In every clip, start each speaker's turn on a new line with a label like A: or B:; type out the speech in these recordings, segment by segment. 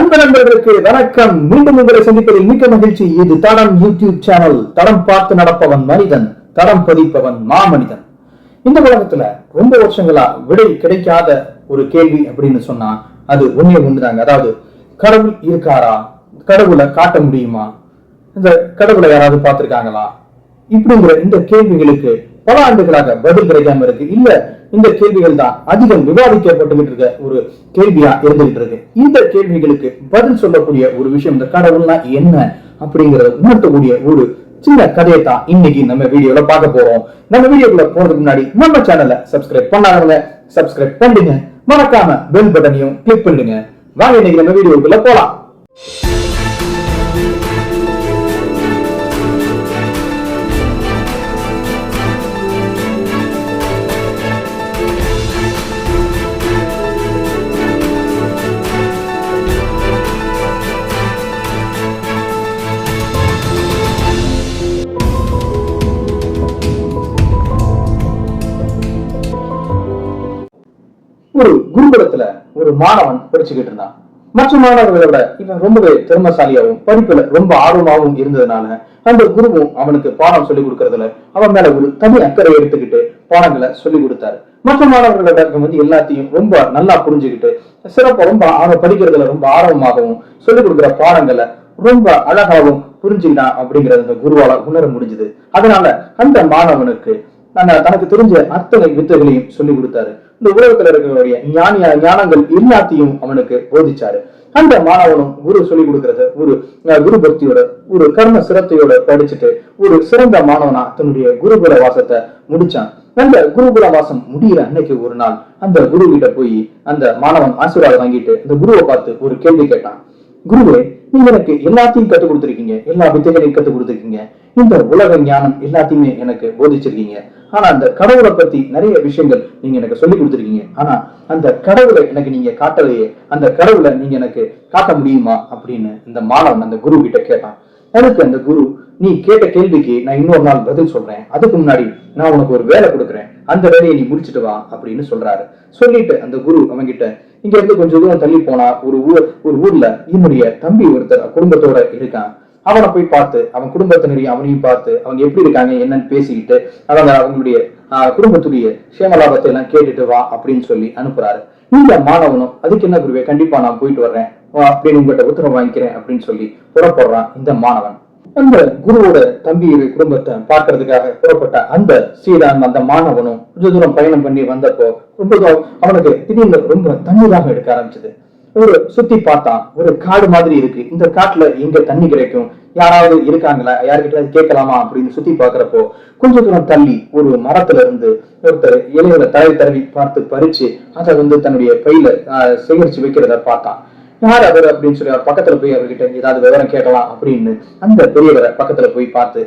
A: அன்பு நண்பர்களுக்கு வணக்கம். மீண்டும் உங்களை சந்திப்பதில் மிக்க மகிழ்ச்சி. இது தடம் யூடியூப் சேனல் தடம் பார்த்து நடப்பவன் மனிதன் தடம் பதிப்பவன் மாமனிதன். இந்த உலகத்துல ரொம்ப வருஷங்களா விடை கிடைக்காத ஒரு கேள்வி அப்படின்னு சொன்னா அது ஒண்ணே ஒண்ணுதாங்க. அதாவது கடவுள் இருக்காரா? கடவுளை காட்ட முடியுமா? இந்த கடவுளை யாராவது பார்த்திருக்காங்களா? இப்படிங்கிற இந்த கேள்விகளுக்கு பல ஆண்டுகளாக பதில் கிடைக்காம இருக்கு. இல்ல இந்த கேள்விகள் தான் அதிகம் விவாதிக்கப்பட்டுகிட்டு இருக்க ஒரு கேள்வியா இருந்துகிட்டு இருக்கு இந்த கேள்விகளுக்கு பதில் சொல்லக்கூடிய ஒரு விஷயம் இந்த கடவுள்னா என்ன அப்படிங்கறத உணர்த்தக்கூடிய ஒரு சின்ன கதையை தான் இன்னைக்கு நம்ம வீடியோல பார்க்க போறோம். நம்ம வீடியோக்குள்ள போறதுக்கு முன்னாடி நம்ம சேனலை சப்ஸ்கிரைப் பண்ணாதவங்க சப்ஸ்கிரைப் பண்ணுங்க மறக்காம பெல் பட்டனையும் கிளிக் பண்ணுங்க வாங்க இன்னைக்கு நம்ம வீடியோக்குள்ள போலாம். ஒரு குருகுலத்துல ஒரு மாணவன் படிச்சுக்கிட்டு இருந்தான். மற்ற மாணவர்களை விட இவன் ரொம்பவே திறமசாலியாகவும் படிப்புல ரொம்ப ஆர்வமாகவும் இருந்ததுனால அந்த குருவும் அவனுக்கு பாடம் சொல்லி கொடுக்கறதுல அவன் மேல ஒரு தனி அக்கறை எடுத்துக்கிட்டு பாடங்களை சொல்லி கொடுத்தாரு. மற்ற மாணவர்களோட வந்து எல்லாத்தையும் ரொம்ப நல்லா புரிஞ்சுக்கிட்டு சிறப்பா ரொம்ப அவன் படிக்கிறதுல ரொம்ப ஆர்வமாகவும் சொல்லிக் கொடுக்குற பாடங்களை ரொம்ப அழகாகவும் புரிஞ்சுக்கிட்டான் அப்படிங்கறது அந்த குருவால உணர முடிஞ்சது. அதனால அந்த மாணவனுக்கு தனக்கு தெரிஞ்ச அத்தனை வித்தைகளையும் சொல்லி கொடுத்தாரு. இந்த உலகத்துல இருக்கக்கூடிய ஞானிய ஞானங்கள் எல்லாத்தையும் அவனுக்கு போதிச்சாரு. அந்த மாணவனும் குரு சொல்லி கொடுக்கறத ஒரு குரு பக்தியோட ஒரு கர்ம சிரத்தையோட படிச்சுட்டு ஒரு சிறந்த மாணவனா தன்னுடைய குருகுல வாசத்தை முடிச்சான். அந்த குருகுல வாசம் முடியிற அன்னைக்கு ஒரு நாள் அந்த குரு கிட்ட போய் அந்த மாணவன் ஆசீர்வாதம் வாங்கிட்டு அந்த குருவை பார்த்து ஒரு கேள்வி கேட்டான். குருவே நீங்க எனக்கு எல்லாத்தையும் கத்துக் கொடுத்துருக்கீங்க. எல்லா வித்தைகளையும் கத்துக் கொடுத்துருக்கீங்க. இந்த உலக ஞானம் எல்லாத்தையுமே எனக்கு போதிச்சிருக்கீங்க. ஆனா அந்த கடவுளை பத்தி நிறைய விஷயங்கள் நீங்க எனக்கு சொல்லி கொடுத்துருக்கீங்க. ஆனா அந்த கடவுளை எனக்கு நீங்க காட்டலையே அந்த கடவுளை நீங்க எனக்கு காட்ட முடியுமா அப்படின்னு இந்த மாணவன் அந்த குரு கிட்ட கேட்டான். அதுக்கு அந்த குரு நீ கேட்ட கேள்விக்கு நான் இன்னொரு நாள் பதில் சொல்றேன். அதுக்கு முன்னாடி நான் உனக்கு ஒரு வேலை கொடுக்குறேன். அந்த வேலையை நீ முடிச்சிட்டு வா அப்படின்னு சொல்றாரு. சொல்லிட்டு அந்த குரு அவன்கிட்ட இங்க இருந்து கொஞ்சம் தூரம் தள்ளி போனா ஒரு ஊர் ஒரு ஊர்ல என்னுடைய தம்பி ஒருத்தர் குடும்பத்தோட இருக்கான். அவனை போய் பார்த்து அவன் குடும்பத்தினரையும் அவனையும் பார்த்து அவங்க எப்படி இருக்காங்க என்னன்னு பேசிக்கிட்டு அவங்க அவங்களுடைய குடும்பத்துடைய சேமலாபத்தை எல்லாம் கேட்டுட்டு வா அப்படின்னு சொல்லி அனுப்புறாரு. இந்த மாணவனும் அதுக்கு என்ன குருவே கண்டிப்பா நான் போயிட்டு வர்றேன். வா, அப்படின்னு உங்கள்கிட்ட உத்தரவு வாங்கிக்கிறேன் அப்படின்னு சொல்லி புறப்படுறான் இந்த மாணவன். அந்த குருவோட தம்பி குடும்பத்தை பார்க்கறதுக்காக புறப்பட்ட அந்த ஸ்ரீராம் அந்த மாணவனும் கொஞ்ச தூரம் பயணம் பண்ணி வந்தப்போ ரொம்ப தூரம் அவனுக்கு திடீர்னு ரொம்ப தண்ணீராக எடுக்க ஆரம்பிச்சது. ஒரு சுத்தி பார்த்தான். ஒரு காடு மாதிரி இருக்கு. இந்த காட்டுல எங்க தண்ணி கிடைக்கும்? யாராவது இருக்காங்களா? யாருக்கிட்ட கேட்கலாமா? அப்படின்னு சுத்தி பாக்குறப்போ கொஞ்ச தூரம் தள்ளி ஒரு மரத்துல இருந்து ஒருத்தர் இலையில தலை தடவி பார்த்து பறிச்சு அதை வந்து தன்னுடைய பையில ஆஹ், சேகரிச்சு வைக்கிறத பார்த்தான். யார் அவர் அப்படின்னு சொல்லி அவர் பக்கத்துல போய் அவர்கிட்ட ஏதாவது விவரம் கேட்கலாம் அப்படின்னு அந்த பெரியவரை பக்கத்துல போய் பார்த்து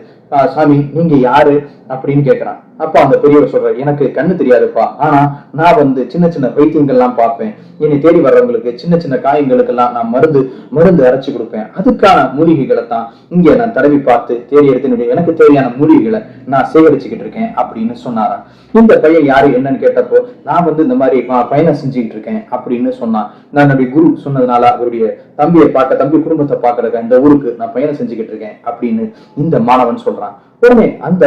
A: சாமி நீங்க யாரு அப்படின்னு கேட்கறான் அப்ப அந்த பெரியவர் சொல்ற எனக்கு கண்ணு தெரியாதுப்பா. ஆனா நான் வந்து சின்ன சின்ன வைத்தியங்கள்லாம் பார்ப்பேன். என்னை தேடி வர்றவங்களுக்கு சின்ன சின்ன காயங்களுக்கெல்லாம் நான் மருந்து மருந்து அரைச்சு கொடுப்பேன். அதுக்கான மூலிகைகளை தான் இங்க நான் தடவி பார்த்து தேடி எடுத்து எனக்கு தேவையான மூலிகைகளை நான் சேகரிச்சுக்கிட்டு இருக்கேன் அப்படின்னு சொன்னாராம். இந்த பையன் யாரு என்னன்னு கேட்டப்போ நான் வந்து இந்த மாதிரி பயணம் செஞ்சுக்கிட்டு இருக்கேன் அப்படின்னு சொன்னான். நான் என்னுடைய குரு சொன்னதுனால அவருடைய தம்பியை பார்க்க தம்பி குடும்பத்தை பார்க்கறதுக்கு இந்த ஊருக்கு நான் பயணம் செஞ்சுக்கிட்டு இருக்கேன் அப்படின்னு இந்த மாணவன் சொல்றான். உடனே அந்த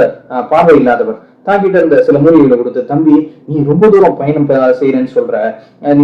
A: பார்வை இல்லாதவர் தாங்கிட்ட இருந்த சில மூலிகைகளை கொடுத்து தம்பி நீ ரொம்ப தூரம் பயணம் செய்யறேன்னு சொல்ற.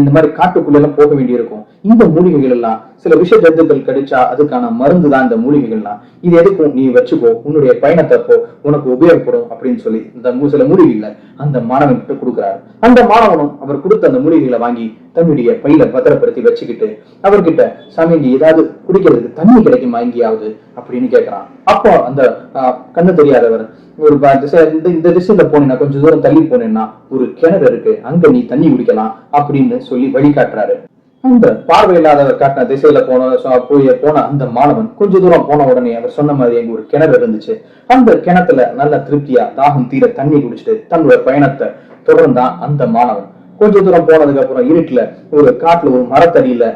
A: இந்த மாதிரி காட்டுக்குள்ள எல்லாம் போக வேண்டியிருக்கும். இந்த மூலிகைகள் எல்லாம் சில விஷ ஜந்துக்கள் கடிச்சா அதுக்கான மருந்து தான் இந்த மூலிகைகள்லாம். இது எதுக்கும் நீ வச்சுக்கோ உன்னுடைய பயணத்தப்போ உனக்கு உபயோகப்படும் அப்படின்னு சொல்லி இந்த சில மூலிகைகளை அந்த மாணவன் கிட்ட கொடுக்குறாரு. அந்த மாணவனும் அவர் கொடுத்த அந்த மூலிகைகளை வாங்கி தன்னுடைய பையில பத்திரப்படுத்தி வச்சுக்கிட்டு அவர்கிட்ட சாமி இங்க ஏதாவது குடிக்கிறதுக்கு தண்ணி கிடைக்குமா எங்கேயாவது? அப்படின்னு கேட்கிறான். அப்போ அந்த ஆஹ், கண்ணு தெரியாதவர் ஒரு திசை இந்த இந்த திசையில போனீங்கன்னா கொஞ்சம் தூரம் தள்ளி போனேன்னா ஒரு கிணறு இருக்கு அங்க நீ தண்ணி குடிக்கலாம் அப்படின்னு சொல்லி வழிகாட்டுறாரு. அந்த பார்வையில்லாதவர் காட்டின திசையில போன போய் போன அந்த மாணவன் கொஞ்ச தூரம் போன உடனே அவர் சொன்ன மாதிரி எங்க ஒரு கிணறு இருந்துச்சு. அந்த கிணத்துல நல்ல திருப்தியா தாகம் தீர தண்ணி குடிச்சிட்டு தன்னோட பயணத்தை தொடர்ந்தான் அந்த மாணவன். கொஞ்ச தூரம் போனதுக்கு அப்புறம் இருட்டுல ஒரு காட்டுல ஒரு மரத்தடியில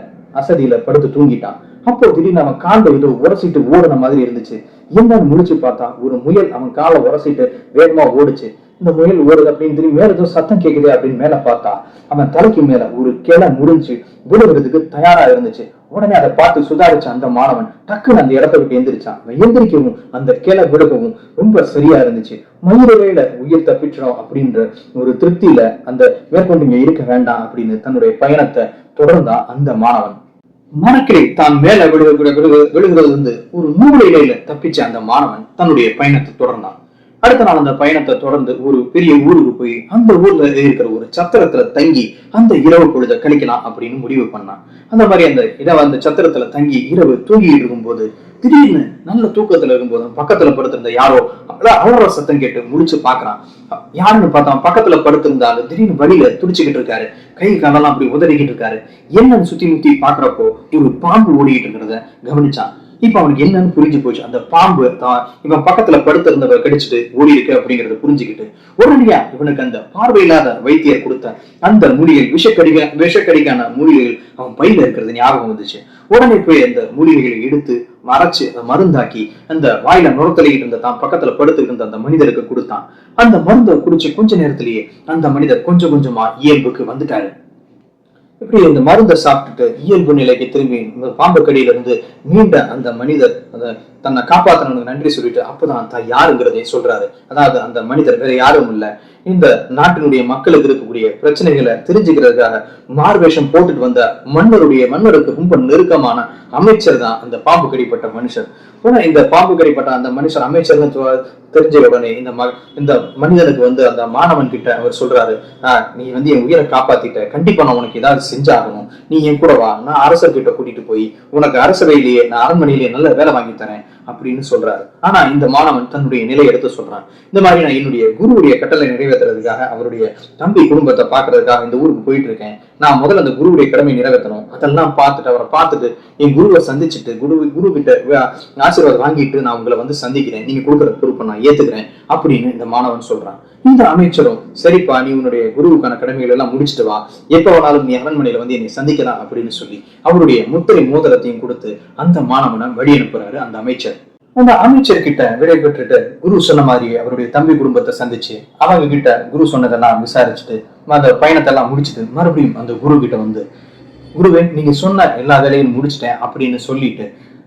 A: அசதியில படுத்து தூங்கிட்டான். அப்போ திடீர்னு அவன் காண்ட ஏதோ உரசிட்டு ஓடுன மாதிரி இருந்துச்சு. என்னன்னு முழிச்சு பார்த்தா ஒரு முயல் அவன் காலை உரசிட்டு வேகமா ஓடுச்சு. இந்த முயல் ஓடுது அப்படின்னு திரும்பி வேற ஏதோ சத்தம் கேக்குதே அப்படின்னு மேல பார்த்தா அவன் தலைக்கு மேல ஒரு கிளை முறிஞ்சு விழுகிறதுக்கு தயாரா இருந்துச்சு. உடனே அதை பார்த்து சுதாரிச்ச அந்த மாணவன் டக்குன்னு அந்த இடத்த விட்டு எந்திரிச்சான். அவன் எந்திரிக்கவும் அந்த கிளை விழுகவும் ரொம்ப சரியா இருந்துச்சு. மயிரவேல உயிர் தப்பிச்சிடும் அப்படின்ற ஒரு திருப்தியில அந்த மேற்கொண்டு இங்க இருக்க வேண்டாம் அப்படின்னு தன்னுடைய பயணத்தை தொடர்ந்தான் அந்த மாணவன். மணக்கிளை தான் மேல விழுக விழுகிறது வந்து ஒரு நூறு இலையில தப்பிச்ச அந்த மாணவன் தன்னுடைய பயணத்தை தொடர்ந்தான். அடுத்த நாள் அந்த பயணத்தை தொடர்ந்து ஒரு பெரிய ஊருக்கு போய் அந்த ஊர்ல இருக்கிற ஒரு சத்திரத்துல தங்கி அந்த இரவு பொழுத கழிக்கலாம் அப்படின்னு முடிவு பண்ணான். அந்த மாதிரி அந்த இதை அந்த சத்திரத்துல தங்கி இரவு தூங்கிட்டு இருக்கும்போது திடீர்னு நல்ல தூக்கத்துல இருக்கும்போது பக்கத்துல படுத்திருந்த யாரோ அவ்வளோ சத்தம் கேட்டு முடிச்சு பாக்குறான் யாருன்னு பார்த்தா பக்கத்துல படுத்திருந்தாலும் திடீர்னு வழியில துடிச்சுக்கிட்டு இருக்காரு. கை காலெல்லாம் அப்படி உதறிக்கிட்டு இருக்காரு. என்னன்னு சுத்தி முத்தி பாக்குறப்போ ஒரு பாம்பு ஓடிக்கிட்டு இருக்கிறத கவனிச்சான். இப்ப அவனுக்கு என்னன்னு புரிஞ்சு போச்சு. அந்த பாம்பு தான் இவன் பக்கத்துல படுத்திருந்தவ கடிச்சிட்டு ஓடி இருக்கு அப்படிங்கறத புரிஞ்சுக்கிட்டு உடனடியா இவனுக்கு அந்த பார்வையில்லாத வைத்தியர் கொடுத்த அந்த மூலிகை விஷக்கடிக விஷக்கடிக்கான மூலிகைகள் அவன் பையில இருக்கிறது ஞாபகம் வந்துச்சு. உடனே போய் அந்த மூலிகைகளை எடுத்து மறைச்சு அதை மருந்தாக்கி அந்த வாயில நுரத்தலிக்கிட்டு இருந்த தான் பக்கத்துல படுத்துக்கிட்டு இருந்த அந்த மனிதருக்கு கொடுத்தான். அந்த மருந்தை குடிச்சு கொஞ்ச நேரத்திலேயே அந்த மனிதர் கொஞ்சம் கொஞ்சமா இயல்புக்கு வந்துட்டாரு. இப்படி இந்த மருந்தை சாப்பிட்டுட்டு இயல்பு நிலைக்கு திரும்பி இந்த பாம்பு கடியில இருந்து மீண்ட அந்த மனிதர் அந்த தன்னை காப்பாத்தனவனுக்கு நன்றி சொல்லிட்டு அப்பதான் தான் யாருங்கிறதை சொல்றாரு. அதாவது அந்த மனிதர் வேற யாரும் இல்ல. இந்த நாட்டினுடைய மக்களுக்கு இருக்கக்கூடிய பிரச்சனைகளை தெரிஞ்சுக்கிறதுக்காக மார்வேஷம் போட்டுட்டு வந்த மன்னருடைய மன்னருக்கு ரொம்ப நெருக்கமான அமைச்சர் தான் அந்த பாம்பு கடிப்பட்ட மனுஷர். உடனே இந்த பாம்பு கடிப்பட்ட அந்த மனுஷர் அமைச்சர் தெரிஞ்ச உடனே இந்த ம இந்த மனிதனுக்கு வந்து அந்த மாணவன் கிட்ட அவர் சொல்றாரு "ஆஹ், நீ வந்து என் உயிரை காப்பாத்திட்ட. கண்டிப்பா நான் உனக்கு ஏதாவது செஞ்சாகணும். நீ என் கூட வா. நான் அரசர்கிட்ட கூட்டிட்டு போய் உனக்கு அரசவையிலேயே நான் அரண்மனையிலேயே நல்ல வேலை வாங்கி தரேன். அப்படின்னு சொல்றாரு. ஆனா இந்த மாணவன் தன்னுடைய நிலை எடுத்து சொல்றான். இந்த மாதிரி நான் என்னுடைய குருவுடைய கட்டளை நிறைவேற்றுறதுக்காக அவருடைய தம்பி குடும்பத்தை பாக்குறதுக்காக இந்த ஊருக்கு போயிட்டு இருக்கேன் நான் முதல்ல அந்த குருவுடைய கடமை நிறைவேற்றணும். அதெல்லாம் பார்த்துட்டு அவரை பார்த்துட்டு என் குருவை சந்திச்சுட்டு குரு குரு கிட்ட ஆசீர்வாதம் வாங்கிட்டு நான் உங்களை வந்து சந்திக்கிறேன். நீங்க கொடுக்குற பொறுப்பை நான் ஏத்துக்கிறேன் அப்படின்னு இந்த மாணவன் சொல்றான். இந்த அமைச்சரும் சரிப்பா நீ உன்னுடைய குருவுக்கான கடமைகள் எல்லாம் முடிச்சுட்டு வா. எப்ப வேணாலும் நீ அரண்மனையில வந்து என்னை சந்திக்கலாம் அப்படின்னு சொல்லி அவருடைய முத்திரை மோதலத்தையும் கொடுத்து அந்த மாணவனை வழி அனுப்புறாரு அந்த அமைச்சர். அந்த அமைச்சர் கிட்ட விடை பெற்றுட்டு குரு சொன்ன மாதிரி அவருடைய தம்பி குடும்பத்தை சந்திச்சு அவங்க கிட்ட குரு சொன்னதெல்லாம் விசாரிச்சுட்டு அந்த பயணத்தை எல்லாம் முடிச்சுட்டு மறுபடியும் அந்த குரு கிட்ட வந்து குருவே நீங்க சொன்ன எல்லா வேலையும் முடிச்சிட்டேன் அப்படின்னு சொல்லிட்டு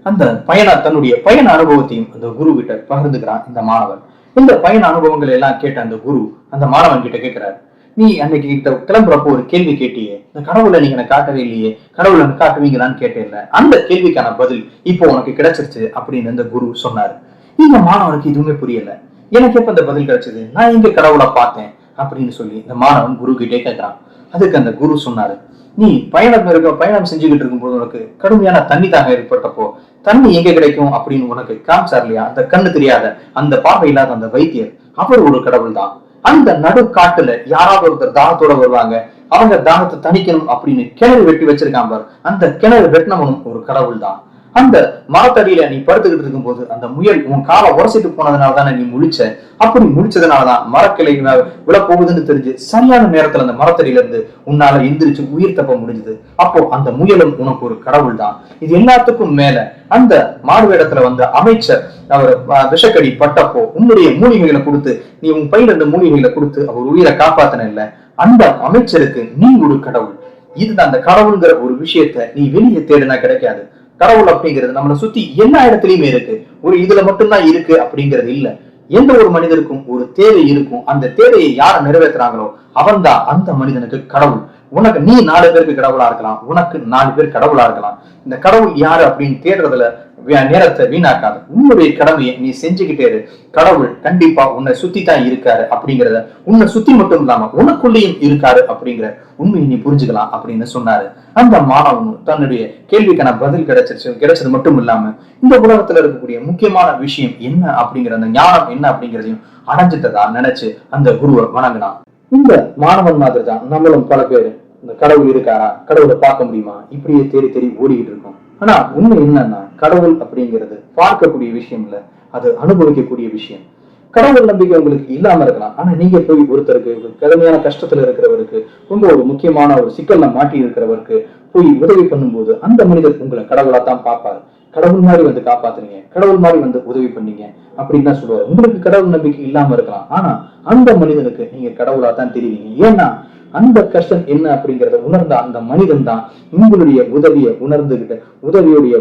A: அந்த பயண தன்னுடைய பயண அனுபவத்தையும் அந்த குரு கிட்ட பகிர்ந்துக்கிறான் இந்த மாணவன். இந்த பயண அனுபவங்கள் எல்லாம் கேட்ட அந்த குரு அந்த மாணவன் கிட்ட கேட்கிறார் நீ அன்னைக்கு கிட்ட கிளம்புறப்போ ஒரு கேள்வி கேட்டியே? இந்த கடவுளை நீங்க எனக்கு காட்டவே இல்லையே கடவுளை எனக்கு காட்டுவீங்களான்னு கேட்டேன் அந்த கேள்விக்கான பதில் இப்போ உனக்கு கிடைச்சிருச்சு அப்படின்னு அந்த குரு சொன்னாரு. இந்த மாணவனுக்கு எதுவுமே புரியல. எனக்கு எப்ப அந்த பதில் கிடைச்சது? நான் இங்க கடவுளை பார்த்தேன் அப்படின்னு சொல்லி இந்த மாணவன் குரு கிட்டே கேட்கிறான். அதுக்கு அந்த குரு சொன்னாரு நீ பயணம் இருக்க பயணம் செஞ்சுக்கிட்டு இருக்கும்போது உனக்கு கடுமையான தண்ணி தாக ஏற்பட்டப்போ தண்ணி எங்க கிடைக்கும் அப்படின்னு உனக்கு காமிச்சார் இல்லையா? அந்த கண்ணு தெரியாத அந்த பார்வை இல்லாத அந்த வைத்தியர் அவர் ஒரு கடவுள் தான் அந்த நடு காட்டுல யாராவது ஒருத்தர் தாகத்தோட வருவாங்க அவங்க தாகத்தை தணிக்கணும் அப்படின்னு கிணறு வெட்டி வச்சிருக்காங்க அந்த கிணறு வெட்டினவனும் ஒரு கடவுள் தான் அந்த மரத்தடியில நீ படுத்துக்கிட்டு இருக்கும்போது அந்த முயல் உன் காலை உரசிட்டு போனதுனால தானே நீ முழிச்ச? அப்படி முழிச்சதுனாலதான் மரக்கிளை விழப்போகுதுன்னு தெரிஞ்சு சரியான நேரத்துல அந்த மரத்தடியில இருந்து உன்னால எந்திரிச்சு உயிர் தப்ப முடிஞ்சது. அப்போ அந்த முயலும் உனக்கு ஒரு கடவுள் தான். இது எல்லாத்துக்கும் மேல அந்த மாறுவேடத்துல வந்த அமைச்சர் அவர் விஷக்கடி பட்டப்போ உன்னுடைய மூலிகைகளை கொடுத்து நீ உன் பையில இருந்த மூலிகைகளை கொடுத்து அவர் உயிரை காப்பாத்தின இல்ல. அந்த அமைச்சருக்கு நீ ஒரு கடவுள். இதுதான் அந்த கடவுள்ங்கிற ஒரு விஷயத்த நீ வெளியே தேடினா கிடைக்காது. கடவுள் அப்படிங்கிறது நம்மளை சுத்தி எல்லா இடத்துலயுமே இருக்கு. ஒரு இதுல மட்டும்தான் இருக்கு அப்படிங்கிறது இல்ல. எந்த ஒரு மனிதருக்கும் ஒரு தேவை இருக்கும். அந்த தேவையை யாரை நிறைவேற்றுறாங்களோ அவன்தான் அந்த மனிதனுக்கு கடவுள். உனக்கு நீ நாலு பேருக்கு கடவுளா இருக்கலாம் உனக்கு நாலு பேர் கடவுளா இருக்கலாம். இந்த கடவுள் யாரு அப்படின்னு தேடுறதுல நேரத்தை வீணாக்காது. உன்னுடைய கடமையை நீ செஞ்சுக்கிட்டே இரு. கடவுள் கண்டிப்பா உன்னை சுத்தி தான் இருக்காரு அப்படிங்கறத உன்னை சுத்தி மட்டும் இல்லாம உனக்குள்ளேயும் இருக்காரு அப்படிங்கிற உண்மையை நீ புரிஞ்சுக்கலாம் அப்படின்னு சொன்னாரு. அந்த மாணவனும் தன்னுடைய கேள்விக்கான பதில் கிடைச்சிருச்சு. கிடைச்சது மட்டும் இல்லாம இந்த உலகத்துல இருக்கக்கூடிய முக்கியமான விஷயம் என்ன அப்படிங்கிற அந்த ஞானம் என்ன அப்படிங்கிறதையும் அடைஞ்சிட்டதா நினைச்சு அந்த குருவை வணங்கினான். இந்த மாணவன் மாதிரி தான் நம்மளும் பல பேர் இந்த கடவுள் இருக்காரா கடவுளை பார்க்க முடியுமா? இப்படியே தேடி தேடி ஓடிக்கிட்டு இருக்கோம். ஆனா உண்மை என்னன்னா கடவுள் அப்படிங்கிறது பார்க்கக்கூடிய விஷயம் இல்ல அது அனுபவிக்கக்கூடிய விஷயம். கடவுள் நம்பிக்கை உங்களுக்கு இல்லாம இருக்கலாம். ஆனா நீங்க போய் ஒருத்தருக்கு கடுமையான கஷ்டத்துல இருக்கிறவருக்கு ரொம்ப ஒரு முக்கியமான ஒரு சிக்கல்ல மாட்டி இருக்கிறவருக்கு போய் உதவி பண்ணும்போது அந்த மனிதர் உங்களை கடவுளா தான் பார்ப்பாரு. கடவுள் மாதிரி வந்து காப்பாத்துறீங்க. கடவுள் மாதிரி வந்து உதவி பண்ணீங்க. அப்படின்னு தான் சொல்லுவாரு. உங்களுக்கு கடவுள் நம்பிக்கை இல்லாம இருக்கலாம். ஆனா அந்த மனிதனுக்கு நீங்க கடவுளா தான் தெரிவிங்க. ஏன்னா அந்த கஷ்டம் என்ன அப்படிங்கறத உணர்ந்த அந்த மனிதன் தான் உங்களுடைய உதவியை உணர்ந்துகிட்டு உதவியுடைய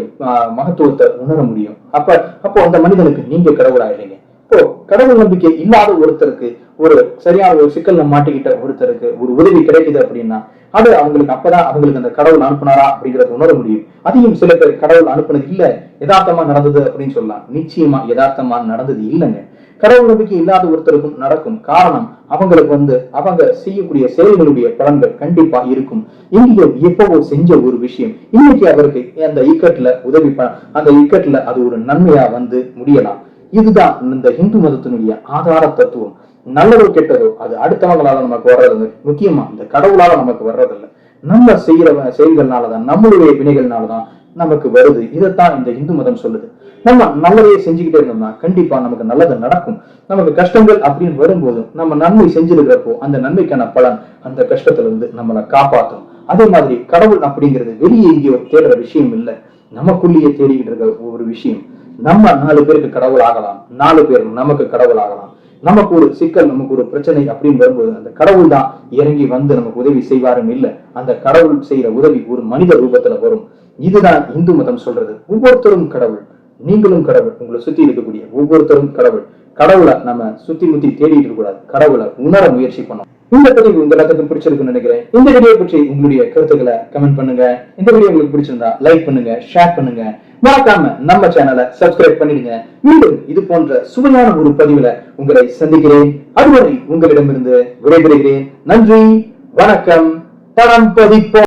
A: மகத்துவத்தை உணர முடியும். அப்ப அப்போ அந்த மனிதனுக்கு நீங்க கடவுளாயிடுறீங்க இப்போ கடவுள் நம்பிக்கை இல்லாத ஒருத்தருக்கு ஒரு சரியான ஒரு சிக்கல்ல மாட்டிக்கிட்ட ஒருத்தருக்கு ஒரு உதவி கிடைக்குது அப்படின்னா அது அவங்களுக்கு அப்பதான் அவங்களுக்கு அந்த கடவுள் அனுப்புனாரா அப்படிங்கறத உணர முடியும். அதையும் சில பேர் கடவுள் அனுப்புனது இல்ல யதார்த்தமா நடந்தது அப்படின்னு சொல்லலாம். நிச்சயமா யதார்த்தமா நடந்தது இல்லைங்க. கடவுள் நம்பிக்கை இல்லாத ஒருத்தருக்கும் நடக்கும் காரணம் அவங்களுக்கு வந்து அவங்க செய்யக்கூடிய செயல்களுடைய பலன்கள் கண்டிப்பா இருக்கும். இங்கே எப்பவோ செஞ்ச ஒரு விஷயம். இன்னைக்கு அவருக்கு அந்த இக்கட்ல உதவி அந்த இக்கட்ல அது ஒரு நன்மையா வந்து முடியலாம். இதுதான் இந்த இந்து மதத்தினுடைய ஆதார தத்துவம். நல்லதோ கெட்டதோ அது அடுத்தவங்களால நமக்கு வர்றது முக்கியமா இந்த கடவுளால நமக்கு வர்றதில்ல நம்ம செய்யற செயல்கள்னாலதான் நம்மளுடைய வினைகள்னாலதான் நமக்கு வருது. இதைத்தான் இந்த இந்து மதம் சொல்லுது. நம்ம நல்லதையே செஞ்சுக்கிட்டே இருந்தோம்னா கண்டிப்பா நமக்கு நல்லது நடக்கும். நமக்கு கஷ்டங்கள் அப்படின்னு வரும்போது நம்ம நன்மை செஞ்சிருக்கிறப்போ அந்த நன்மைக்கான பலன் அந்த கஷ்டத்துல இருந்து நம்மளை காப்பாற்றும். அதே மாதிரி கடவுள் அப்படிங்கிறது வெளியே எங்கேயோ தேடுற விஷயம் இல்லை. நமக்குள்ளேயே தேடிக்கிட்டு இருக்க ஒரு விஷயம். நம்ம நாலு பேருக்கு கடவுள் ஆகலாம். நாலு பேர் நமக்கு கடவுள் ஆகலாம். நமக்கு ஒரு சிக்கல் நமக்கு ஒரு பிரச்சனை அப்படின்னு வரும்போது அந்த கடவுள் தான் இறங்கி வந்து நமக்கு உதவி செய்வாருன்னு இல்ல. அந்த கடவுள் செய்யற உதவி ஒரு மனித ரூபத்துல வரும். இதுதான் இந்து மதம் சொல்றது. ஒவ்வொருத்தரும் கடவுள். நீங்களும் கடவுள் உங்களை சுத்தி இருக்கக்கூடிய ஒவ்வொருத்தரும் கடவுள். கடவுளை நம்ம சுத்தி முத்தி தேடிட்டு இருக்கக்கூடாது. கடவுளை உணர முயற்சி பண்ணும் இந்த பதிவு உங்க எல்லாத்துக்கும் பிடிச்சிருக்குன்னு நினைக்கிறேன். இந்த வீடியோ பற்றி உங்களுடைய கருத்துக்களை கமெண்ட் பண்ணுங்க. இந்த வீடியோ உங்களுக்கு பிடிச்சிருந்தா லைக் பண்ணுங்க ஷேர் பண்ணுங்க. மறக்காம நம்ம சேனலை சப்ஸ்கிரைப் பண்ணிடுங்க. மீண்டும் இது போன்ற சுவையான ஒரு பதிவுல உங்களை சந்திக்கிறேன். அதுவரை உங்களிடமிருந்து விடைபெறுகிறேன். நன்றி வணக்கம். பணம் பதிப்போம்.